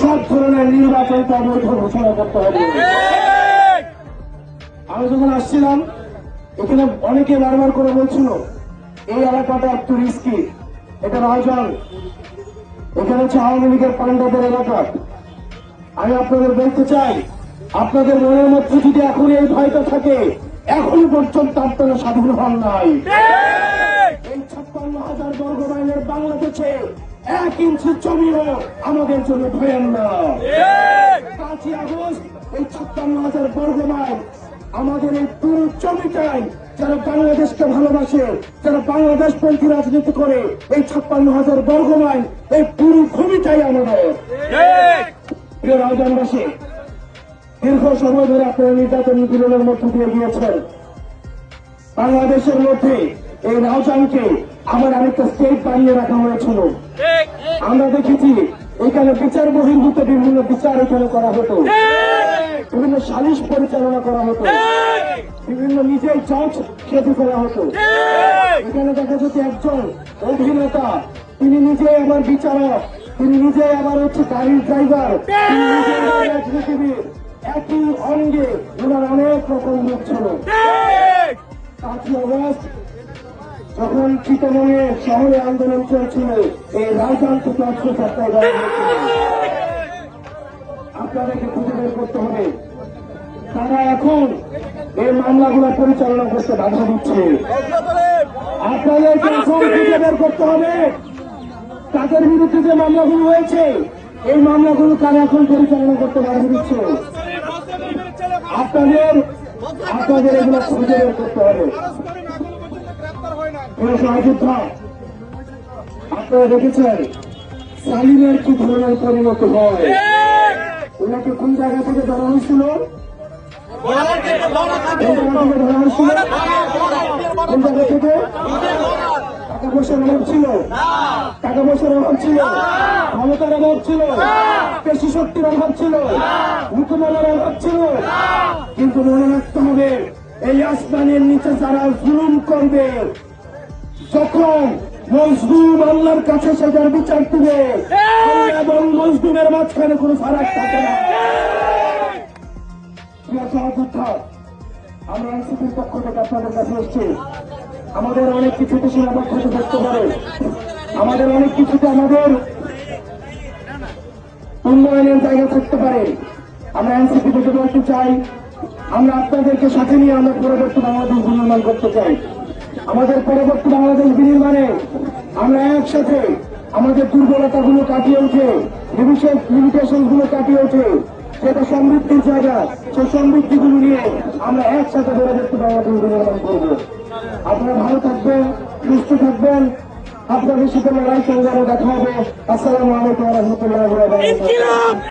সব ধরনের নির্বাচনকে অবৈধ ঘোষণা করতে হবে। আমি যখন আসছিলাম, এখানে অনেকে বারবার করে বলছিল, এই এলাকাটা একটু রিস্কি এটা রাজন এখানে হচ্ছে আওয়ামী লীগের পান্ডাদের এলাকা। আমি আপনাদের বলতে চাই, আপনাদের মনের মধ্যে যদি এখন এই ভয়টা থাকে এখনও পর্যন্ত আপনারা স্বাধীন হন নাই। এই ছাপ্পান্ন হাজার বর্গ মাইলের বাংলাদেশে এক ইঞ্চি জমিও আমাদের জন্য ধরেন না। পাঁচই আগস্ট এই ছাপ্পান্ন হাজার বর্গ মাইল আমাদের এই পুরো জমিটাই যারা বাংলাদেশকে ভালোবাসে যারা বাংলাদেশ পন্থী রাজনীতি করে এই ছাপ্পান্ন হাজার বর্গ মাইল এই পুরো ভূমিটাই আমাদের। প্রিয় রাজনবাসী দীর্ঘ সময় ধরে আপনারা নির্যাতন নিপীড়নের মধ্য দিয়ে গিয়েছেন। বাংলাদেশের মধ্যে এই রাউজানকে আবার আরেকটা স্টেট বানিয়ে রাখা হয়েছিল। আমরা দেখেছি, এখানে বিচার বহির্ভূত বিভিন্ন বিচার এখানে করা হতো। বিভিন্ন সালিশ পরিচালনা করা হতো। বিভিন্ন নিজেই জজ খেতে করা হতো। এখানে দেখা যেত একজন অভিনেতা, তিনি নিজেই আমার বিচারক, তিনি নিজেই আবার হচ্ছে গাড়ির ড্রাইভার রাজনীতিবিদ। একই অঙ্গে ওনার অনেক রকম লোক ছিল। পাঁচই অগস্ট যখন চিটাগংয়ে শহরে আন্দোলন চলছিল এই রাজধান দেওয়া হয়েছিল আপনাদেরকে খুঁজে বের করতে হবে। তারা এখন এই মামলাগুলো পরিচালনা করতে বাধা দিচ্ছে। আপনাদেরকে এখন খুঁজে বের করতে হবে। তাদের বিরুদ্ধে যে মামলাগুলো হয়েছে, এই মামলাগুলো তারা এখন পরিচালনা করতে বাধা দিচ্ছে। আপনাদের আপনাদের এগুলো খুঁজে বের করতে হবে। প্রিয় সহযোদ্ধা আপনারা দেখেছেন, সালিমের কি ধরনের পরিণত হয়। ওনাকে কোন জায়গা থেকে ধরা হয়েছিল? কোন কোন টাকা পয়সার অভাব ছিল। ক্ষমতার অভাব ছিল। পেশি শক্তির অভাব ছিল। মুখমালার অভাব ছিল। কিন্তু মনে রাখতে হবে, এই আসমানের নিচে যারা জুলুম করবে যখন মজদুম আল্লাহর কাছে সেটার বিচার দিবে এবং মজদুমের মাঝখানে কোনো ফারাক থাকে না। আমরা এনসিপির পক্ষ থেকে আপনাদের কাছে এসেছি। আমাদের অনেক কিছুতে সীমাবদ্ধতা থাকতে পারে। আমাদের অনেক কিছুতে আমাদের উন্নয়নের জায়গা থাকতে পারে। আমরা এনসিপি থেকে বলতে চাই আমরা আপনাদেরকে সাথে নিয়ে আমরা পরবর্তী বাংলাদেশ বিনির্মাণ করতে চাই। আমাদের পরবর্তী বাংলাদেশ বিনির্মাণে আমরা একসাথে আমাদের দুর্বলতাগুলো কাটিয়ে উঠে লিমিটেশনগুলো কাটিয়ে উঠে, যেটা সমৃদ্ধির জায়গা, সেই সমৃদ্ধিগুলো নিয়ে আমরা একসাথে পরবর্তী বাংলাদেশ বিনির্মাণ করব। আপনারা ভালো থাকবেন, সুস্থ থাকবেন। আপনাদের সাথে লড়াই সংগ্রামে দেখা হবে। আসসালামু আলাইকুম রহমতুল্লাহ